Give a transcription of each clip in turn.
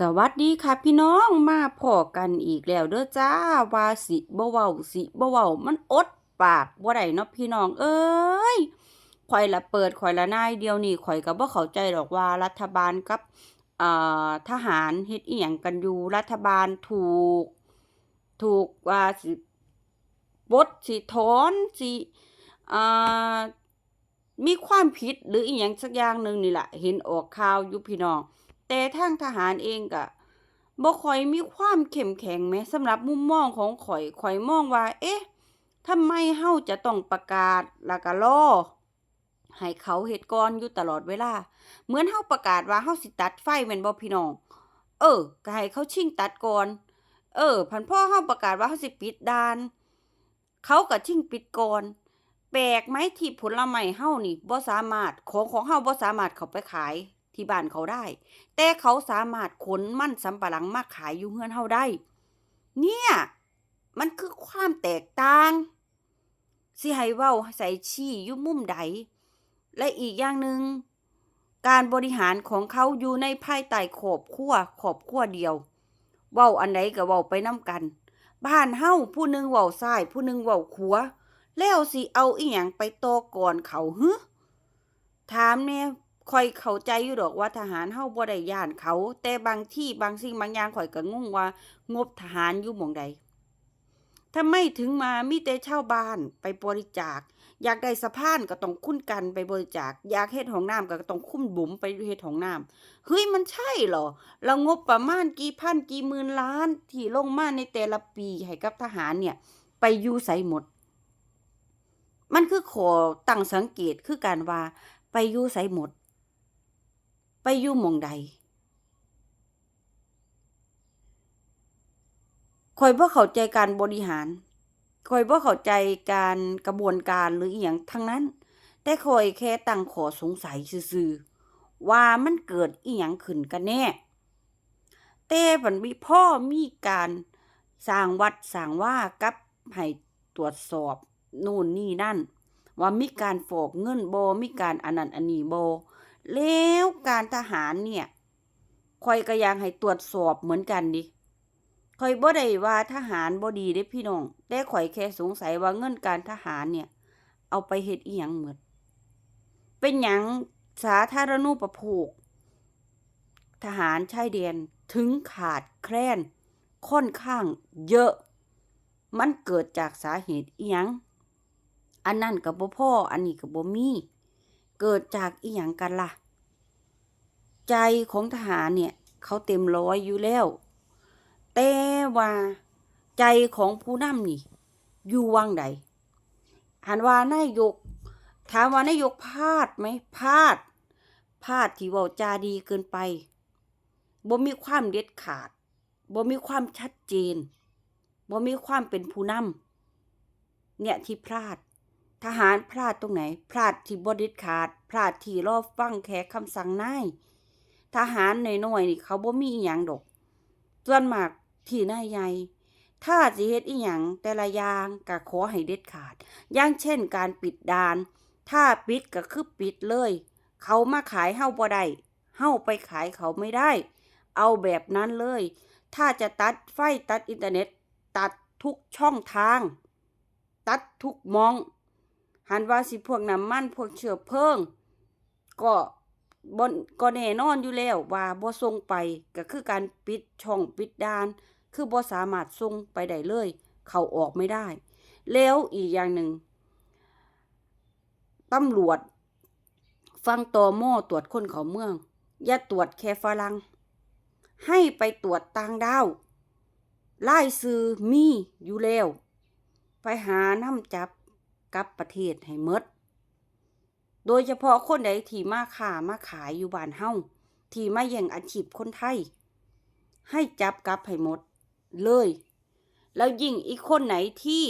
สวัสดีค่ะพี่น้องมาพอกันอีกแล้วเด้อจ้าวาสิบ่เว้าสิบ่เว้ามันอดปากบ่ได้เนาะพี่น้องเอ้ยข่อยละเปิดข่อยละนายเดียวนี่ข่อยก็บ่เข้าใจดอกว่ารัฐบาลกับอ่าทหารเฮ็ดอีหยังกันอยู่รัฐบาลถูก ถูกว่าสิปลดสิถอนสิอ่ามีความผิดหรืออีหยังสักอย่างหนึ่งนี่แหละเห็นออกข่าวอยู่พี่น้อง แต่ทางทหารเองก็บ่ค่อยมีความเข้มแข็งแหมสำหรับมุมมองของข่อยข่อยมองว่า เอ๊ะทำไมเฮาจะต้องประกาศแล้วก็รอให้เขาเฮ็ดก่อนอยู่ตลอดเวลา เหมือนเฮาประกาศว่าเฮาสิตัดไฟแม่นบ่พี่น้อง เออก็ให้เขาชิงตัดก่อน เออ พันพ่อเฮาประกาศว่าเฮาสิปิดด่าน เขาก็ชิงปิดก่อน แปลกไหมที่ผลไม้เฮานี่บ่สามารถของของเฮาบ่สามารถเข้าไปขาย ที่บ้านเขาได้ แต่เขาสามารถขนมั่นสำปะหลังมาขายอยู่เฮือนเฮาได้ เนี่ย มันคือความแตกต่าง สิให้เว้าใส่ชี้ยู่มุมใด และอีกอย่างหนึ่งการบริหารของเขาอยู่ในภายใต้ขอบครัวขอบครัวเดียว เว้าอันใดก็เว้าไปนํกัน บ้านเฮาผู้หนึ่งเว้าซ้าย ผู้หนึ่งเว้าขวาแล้วสิเอาอีหยังไปโตก่อนเขาฮึถามแหน่ย ข่อยเข้าใจอยู่ดอกว่าทหารเฮาบ่ได้ย้านเขา แต่บางที่บางสิ่งบางอย่างข่อยก็งงว่า งบทหารอยู่หม่องใดทำไมถึงมามีแต่ชาวบ้านไปบริจาค อยากได้สะพานก็ต้องคุ้นกันไปบริจาค อยากเฮ็ดห้องน้ำก็ต้องคุ้มบุ๋มไปเฮ็ดห้องน้ำเฮ้ยมันใช่เหรอแล้วงบประมาณกี่พันกี่หมื่นล้าน ที่ลงมาในแต่ละปีให้กับทหารเนี่ย ไปอยู่ไสหมด มันคือขอตั้งสังเกตคือการว่าไปอยู่ไสหมด ไปอยู่หม่องใดข่อยบ่เข้าใจการบริหารข่อยบ่เข้าใจการกระบวนการหรืออีหยังทั้งนั้น แต่ข่อยแค่ตั้งข้อสงสัยซื่อๆว่ามันเกิดอีหยังขึ้นกันแน่ แต่บัดมีพ่อมีการสร้างวัดสร้างว่ากับให้ตรวจสอบนู่นนี่นั่น ว่ามีการฟอกเงินโบมีการอันนั้นอันนี้โบ แล้วการทหารเนี่ยข่อยก็อยากให้ตรวจสอบเหมือนกันดิข่อยบ่ได้ว่าทหารบ่ดีเด้พี่น้อง แต่ข่อยแค่สงสัยว่าเงินการทหารเนี่ย เอาไปเฮ็ดอีหยังหมดเป็นหยังสาธารณูปโภค ทหารชายแดนถึงขาดแคลน ค่อนข้างเยอะ มันเกิดจากสาเหตุอีหยังอันนั้นก็บ่พออันนี้ก็บ่มี เกิดจากอีหยังกันล่ะ ใจของทหารเนี่ย เขาเต็มร้อยอยู่แล้ว แต่ว่าใจของผู้นำนี่ อยู่วังใดหันว่านายก ถามว่านายกพลาดไหมพลาดพลาดที่เว้าจาดีเกินไปบ่มีความเด็ดขาดบ่มีความชัดเจนบ่มีความเป็นผู้นำเนี่ยที่พลาด ทหารพลาดตรงไหน พลาดที่บด็ดขาด พลาดที่รอบฟังแค่คำสั่งนายทหารน้อยๆนี่เขาบ่มีอีหยังดอก ส่วนมากที่นายใหญ่ถ้าสิเฮ็ดอีหยังแต่ละอย่างก็ขอให้เด็ดขาด อย่างเช่นการปิดด่าน ถ้าปิดก็คือปิดเลย เขามาขายเฮาบ่ได้เฮาไปขายเขาไม่ได้ เอาแบบนั้นเลย ถ้าจะตัดไฟตัดอินเทอร์เน็ต ตัดทุกช่องทาง ตัดทุกมอง หันว่าสิพวกน้ำมันพวกเชื้อเพลิง ก็บนก็แน่นอนอยู่แล้วว่าบ่ส่งไปก็คือการปิดช่องปิดด่าน คือบ่สามารถส่งไปได้เลย เขาออกไม่ได้ แล้วอีกอย่างหนึ่งตำรวจ ฟังตอมอตรวจคนเขาเมือง อย่าตรวจแค่ฝรั่งให้ไปตรวจต่างดาวไล่ซื้อมีอยู่แล้ว ไปหาน้ำจับ กับประเทศให้หมด โดยเฉพาะคนใดที่มาค้ามาขายอยู่บ้านเฮาที่มาแย่งอาชีพคนไทย ให้จับกลับให้หมดเลย แล้วยิ่งอีกคนไหนที่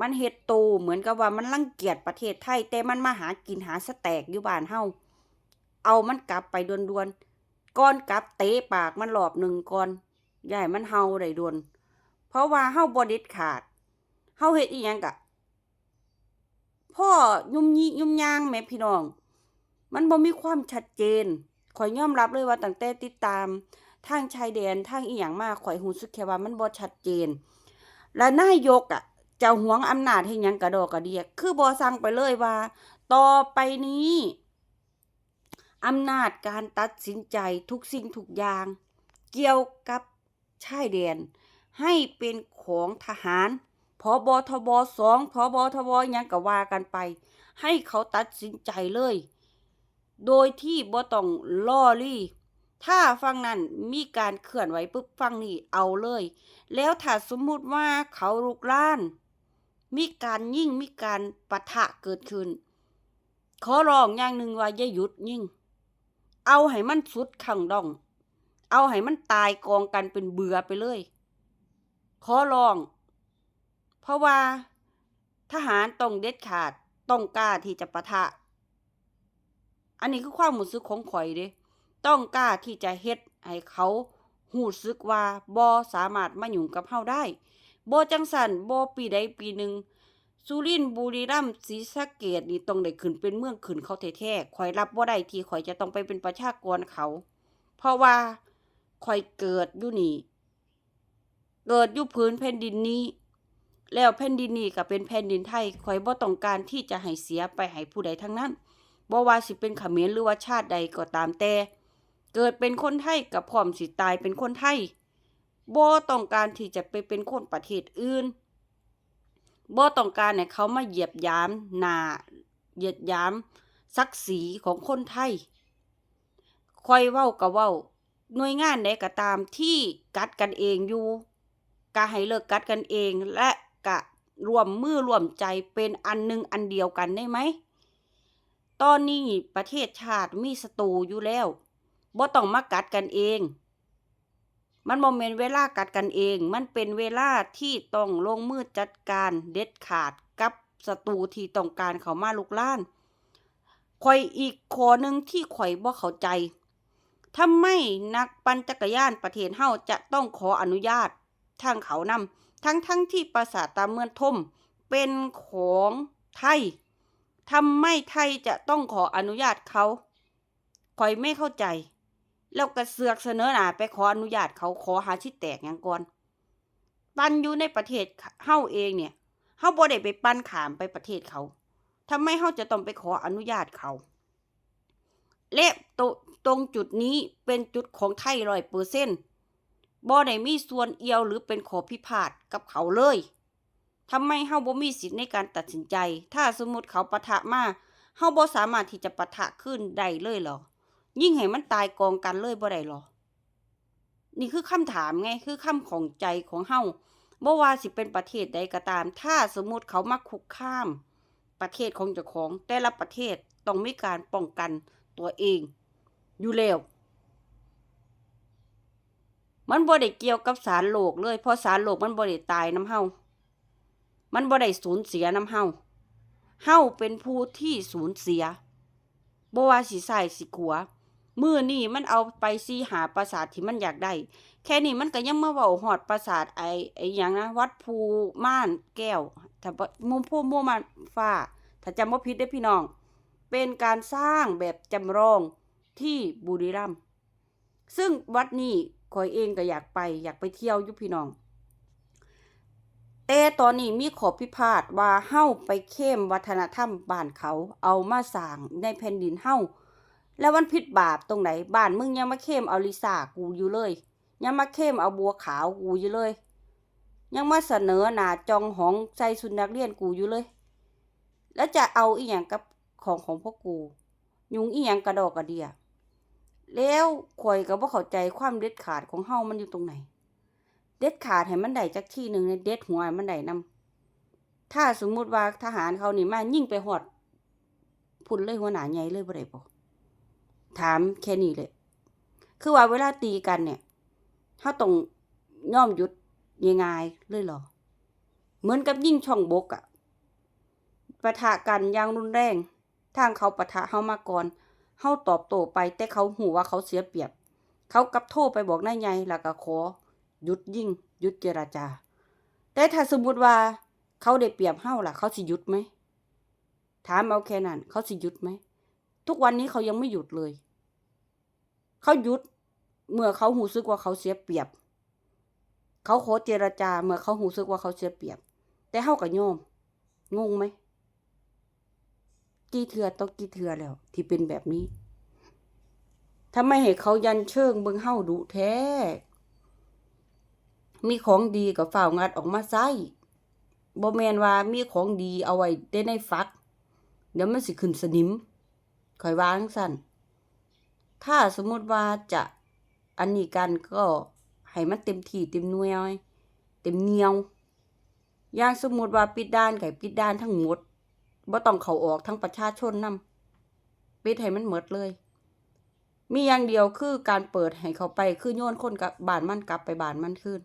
มันเฮ็ดโตเหมือนกับว่ามันรังเกียจประเทศไทย แต่มันมาหากินหาสแตกอยู่บ้านเฮาเอามันกลับไปด่วนๆก่อนกลับเตะปากมันรอบหนึ่งก่อนให้มันเฮาได้ด่วนเพราะว่าเฮาบ่เด็ดขาดเฮาเฮ็ดอีหยังกะ พ่อยุ่มยี่ยุ่มยางแม่พี่น้อง มันบ่มีความชัดเจนขอยยอมรับเลยว่าตั้งแต่ติดตามทางชายแดนทางอีหยังมาข่อยรู้สึกแค่ว่ามันบ่ชัดเจน และนายกอะจะหวงอำนาจให้ยังกระดอกกระเดียคือบ่สั่งไปเลยว่า ต่อไปนี้อำนาจการตัดสินใจทุกสิ่งทุกอย่าง เกี่ยวกับชายแดน ให้เป็นของทหาร พอบทบสองพอบทบหยังก็ว่ากันไป ให้เขาตัดสินใจเลย โดยที่บ่ต้องล่อลี่ ถ้าฟังนั้นมีการเคลื่อนไหวปุ๊บฟังนี่เอาเลย แล้วถ้าสมมุติว่าเขาลุกล้าน มีการยิ่งมีการปะทะเกิดขึ้น ขอร้องอย่างหนึ่งว่าอย่าหยุดยิ่ง เอาให้มันสุดขังดอง เอาให้มันตายกองกันเป็นเบื่อไปเลย ขอร้อง เพราะว่าทหารต้องเด็ดขาดต้องกล้าที่จะปะทะ อันนี้คือความรู้สึกของข่อยเด้ต้องกล้าที่จะเฮ็ดให้เขาหูสึกว่าบ่สามารถมายุ่งกับเฮาได้บ่จังสันบ่ปีใดปีหนึ่งสุรินบุรีรัมย์ศรีสะเกษนี่ต้องได้ขึ้นเป็นเมืองขึ้นเขาแท้ๆข่อยรับบ่ได้ที่ข่อยจะต้องไปเป็นประชากรเขา เพราะว่าข่อยเกิดอยู่นี่ เกิดอยู่พื้นแผ่นดินนี้ แล้วแผ่นดินนี้ก็เป็นแผ่นดินไทยข่อยบ่ต้องการที่จะให้เสียไปให้ผู้ใดทั้งนั้นบ่ว่าสิเป็นเขมรหรือว่าชาติใดก็ตามแต่ เกิดเป็นคนไทยกับพร้อมสิตายเป็นคนไทยบ่ต้องการที่จะไปเป็นคนประเทศอื่นบ่ต้องการให้เขามาเหยียบยามหน้าเหยียดยามศักดิ์ศรีของคนไทยค่อยเว้าก็เว้า หน่วยงานใดก็ตามที่กัดกันเองอยู่ก็ให้เลิกกัดกันเองและ ก็ร่วมมือรวมใจเป็นอันหนึ่งอันเดียวกันได้ไหม ตอนนี้ประเทศชาติมีศัตรูอยู่แล้วบ่ต้องมากัดกันเอง มันบ่แม่นเวลากัดกันเอง มันเป็นเวลาที่ต้องลงมือจัดการเด็ดขาดกับศัตรูที่ต้องการเขามาลุกล้านข่อยอีกข้อหนึ่งที่ข่อยบ่เข้าใจทำไมนักปั่นจักรยานประเทศเฮาจะต้องขออนุญาตทางเขานำ ทั้งทั้งๆที่ปราสาทตาเมืองทมเป็นของไทยทำไมไทยจะต้องขออนุญาตเขาข่อยไม่เข้าใจ แล้วก็เสือกเสนอหนาไปขออนุญาตเขาขอหาที่แตกอย่างก่อน ปันอยู่ในประเทศเฮาเองเนี่ยเฮาบ่ได้ไปปันขามไปประเทศเขาทำไมเฮาจะต้องไปขออนุญาตเขาและตตรงจุดนี้เป็นจุดของไทยร้อยเปอร์เซ็นต์ บ่ได้มีส่วนเอียวหรือเป็นขอพิพาทกับเขาเลยทำไมเฮาบ่มีสิทธิ์ในการตัดสินใจ ถ้าสมมติเขาปะทะมาเฮาบ่สามารถที่จะปะทะขึ้นได้เลยหรอ ยิ่งให้มันตายกองกันเลยบ่ได้หรอ นี่คือคำถามไง คือคำของใจของเฮาบ่ว่าสิเป็นประเทศใดก็ตาม ถ้าสมมติเขามาคุกคามประเทศของเจ้าของแต่ละประเทศต้องมีการป้องกันตัวเอง อยู่แล้ว มันบ่ได้เกี่ยวกับสารโลกเลย เพราะสารโลกมันบ่ได้ตายน้ำเฮามันบ่ได้สูญเสียน้ำเฮาเฮาเป็นผู้ที่สูญเสียบ่ว่าสิใส่สิขัวมือนี่มันเอาไปซีหาปราสาทที่มันอยากได้ แค่นี้มันก็ยังมาเว้าฮอดปราสาทไอ้ไอ้หยังนะวัดภูม่านแก้วถ้ามุมผู้ม่วม่านฟ้า ถ้าจำบ่ผิดเด้พี่น้อง เป็นการสร้างแบบจำลองที่บุรีรัมย์ซึ่งวัดนี้ ข่อยเองก็อยากไปอยากไปเที่ยวยู่พี่น้อง แต่ตอนนี้มีขอพิพาทว่าเฮาไปเข้มวัฒนธรรมบ้านเขาเอามาสร้างในแผ่นดินเฮาแล้วมันผิดบาปตรงไหนบ้านมึงยังมาเข้มเอาลิซ่ากูอยู่เลยยังมาเข้มเอาบัวขาวกูอยู่เลย ยังมาเสนอหน้าจองหองใส่สุนักเรียนกูอยู่เลย แล้วจะเอาอีหยังกับของของพวกกู ยุงอีหยังกระดอกกระเดีย แล้วข่อยก็บ่เข้าใจความเด็ดขาดของเฮามันอยู่ตรงไหน เด็ดขาดให้มันได้จักที่หนึ่งเนี่ยเด็ดหัวให้มันได้นํถ้าสมมุติว่าทหารเขานี่มายิ่งไปฮอดพุ่นเลยหัวหน้าใหญ่เลยบ่ได้บ่ถามแค่นี้เลย คือว่าเวลาตีกันเนี่ยเฮาต้องย่อมหยุดง่ายๆเลยหรอ เหมือนกับยิ่งช่องบกอะปะทะกันอย่างรุนแรง ทางเขาปะทะเฮามาก่อน เฮาตอบโต้ไป แต่เขาหูว่าเขาเสียเปรียบ เขากับโทรไปบอกนายใหญ่แล้วก็ขอหยุดยิงหยุดเจรจา แต่ถ้าสมมุติว่า เขาได้เปรียบเฮาล่ะ เขาสิหยุดไหมถามเอาแค่นั้นเขาสิหยุดไหมทุกวันนี้เขายังไม่หยุดเลย เขาหยุด เมื่อเขาหูซึกว่าเขาเสียเปรียบ เขาขอเจรจา เมื่อเขาหูซึกว่าเขาเสียเปรียบ แต่เฮาก็ยอมงงไหม กี่เทือต้องกี่เทือแล้ว ที่เป็นแบบนี้ทำไมให้เขายันเชิงเบิงเฮาดุแท้ มีของดีก็ฝ่าวงัดออกมาใส่บ่แมนว่ามีของดีเอาไว้ได้ในฟัก เดี๋ยวมันสิขึ้นสนิมคอยวางสั่น ถ้าสมมติว่าจะอันนี้กันก็ให้มันเต็มที่เต็มหน่วย เต็มเนียว อย่างสมมติว่าปิดด้านก็ให้ปิดด้านทั้งหมด บ่ต้องเขาออกทั้งประชาชนนำปิดให้มันหมดเลย มีอย่างเดียวคือการเปิดให้เขาไปคือโยนคนกับบานมันกลับไปบานมันคืน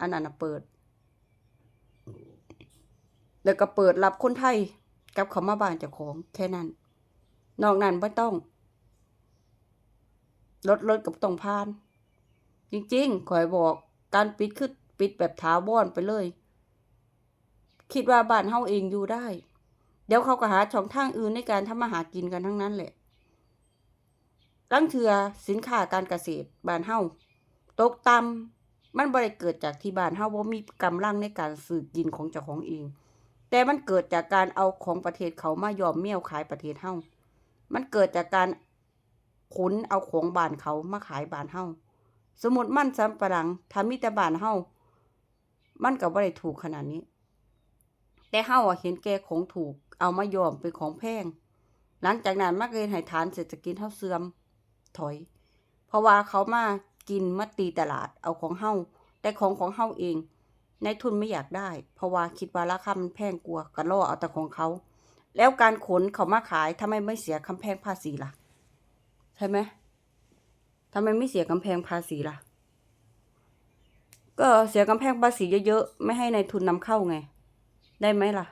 อันนั้นเปิด แล้วก็เปิดรับคนไทยกลับเขามาบานเจ้าของ แค่นั้น นอกนั้นบ่ต้องรถรถกับต้องผ่าน จริงๆขอยบอกการปิดคือปิดแบบถาวรไปเลย คิดว่าบ้านเฮาเองอยู่ได้ เดี๋ยวเขาก็หาช่องทางอื่นในการทำมาหากินกันทั้งนั้นแหละลังเทือสินค้าการเกษตรบ้านเฮาตกต่ำมันบ่ได้เกิดจากที่บ้านเฮาบ่มีกำลังในการซื้อกินของเจ้าของเอง แต่มันเกิดจากการเอาของประเทศเขามายอมเมี่ยวขายประเทศเฮามันเกิดจากการขุนเอาของบ้านเขามาขายบ้านเฮาสมมุติมันสำปะหลังถ้ามีแต่บ้านเฮามันก็บ่ได้ถูกขนาดนี้ แต่เฮาอะเห็นแก่ของถูก เอามายอมเป็นของแพง หลังจากนั้นมันก็เฮ็ดให้ฐานเศรษฐกิจเฮาเสื่อม ถอย เพราะว่าเขามากินมาตีตลาดเอาของเฮาแต่ของของเฮาเองนายทุนไม่อยากได้ เพราะว่าคิดว่าราคามันแพงกว่าก็ล่อเอาแต่ของเขา แล้วการขนเขามาขายทำไมไม่เสียคำแพงภาษีล่ะ ใช่ไหมทำไมไม่เสียกำแพงภาษีล่ะ ก็เสียกำแพงภาษีเยอะๆ ไม่ให้ในายทุนนำเข้าไง ได้ไหมล่ะ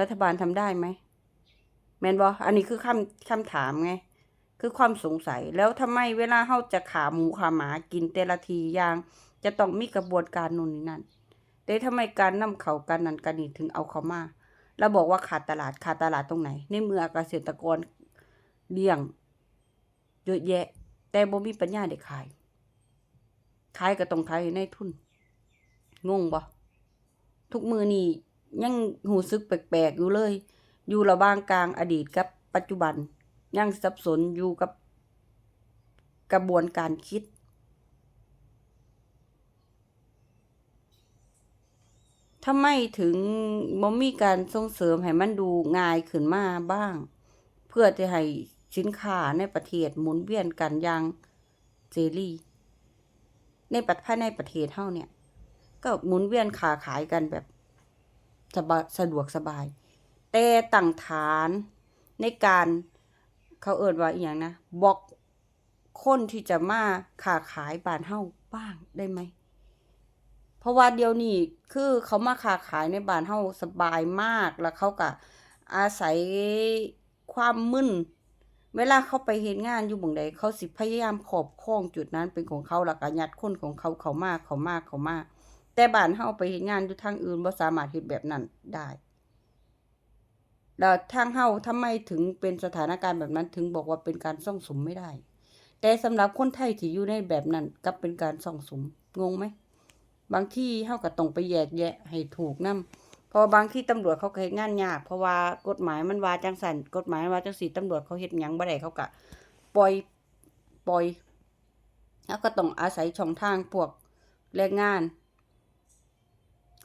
รัฐบาลทำได้ไหมแมนบออันนี้คือคำคำถามไง คือความสงสัยแล้วทำไมเวลาเฮาจะขาหมูขาหมากินแต่ละทีอย่าง จะต้องมีกระบวนการนู่นนี่นั่นแต่ทำไมการนำเขาการนั้นการนี้ถึงเอาเขามาแล้วบอกว่าขาดตลาดขาดตลาดตรงไหน ในเมื่อเกษตรกรเลี้ยงเยอะแยะ แต่บ่มีปัญญาได้ขาย ขายก็ต้องขายให้ในทุน งงบ่ทุกมือนี่ ยังหูซึกแปลกๆอยู่เลย อยู่ระหว่างกลางอดีตกับปัจจุบัน ยังสับสนอยู่กับกระบวนการคิด ทำไมถึงบ่มีการส่งเสริมให้มันดูง่ายขึ้นมาบ้าง เพื่อจะให้สินค้าในประเทศหมุนเวียนกันอย่างเสรีในประภายในประเทศเฮาเนี่ย ก็หมุนเวียนค้าขายกันแบบ สบสะดวกสบาย แต่ตั้งฐานในการเขาเอิ้นว่าอีหยังนะบล็อกคนที่จะมาค้าขายบ้านเฮาบ้างได้ไหม เพราะว่าเดี๋ยวนี้คือเขามาค้าขายในบ้านเฮาสบายมากแล้วเขาก็อาศัยความมึนเวลาเขาไปเฮ็ดงานอยู่หม่งใดเขาสิพยายามครอบครองจุดนั้นเป็นของเขาแล้วก็ยัดคนของเขาเขามากเขามากเขามาก แต่บ้านเฮาไปเฮ็ดงานอยู่ทางอื่นบ่สามารถเฮ็ดแบบนั้นได้แล้วทางเฮาทำไมถึงเป็นสถานการณ์แบบนั้นถึงบอกว่าเป็นการซ่องสมไม่ได้ แต่สำหรับคนไทยที่อยู่ในแบบนั้นกับเป็นการซ่องสมงงไหมบางที่เฮาก็ต้องไปแยกแยะให้ถูกนำเพราะบางที่ตำรวจเขาก็เฮ็ดงานยากเพราะว่ากฎหมายมันว่าจังซั่นกฎหมายว่าจังซี่ตำรวจเขาเฮ็ดหยังบ่ได้เขาก็ปล่อยปล่อยแล้วก็ต้องอาศัยช่องทางพวกแรงงาน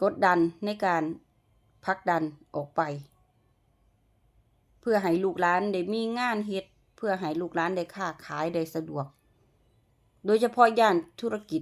กดดันในการพักดันออกไป เพื่อให้ลูกหลานได้มีงานเฮ็ด เพื่อให้ลูกหลานได้ค้าขายได้สะดวก โดยเฉพาะย่านธุรกิจ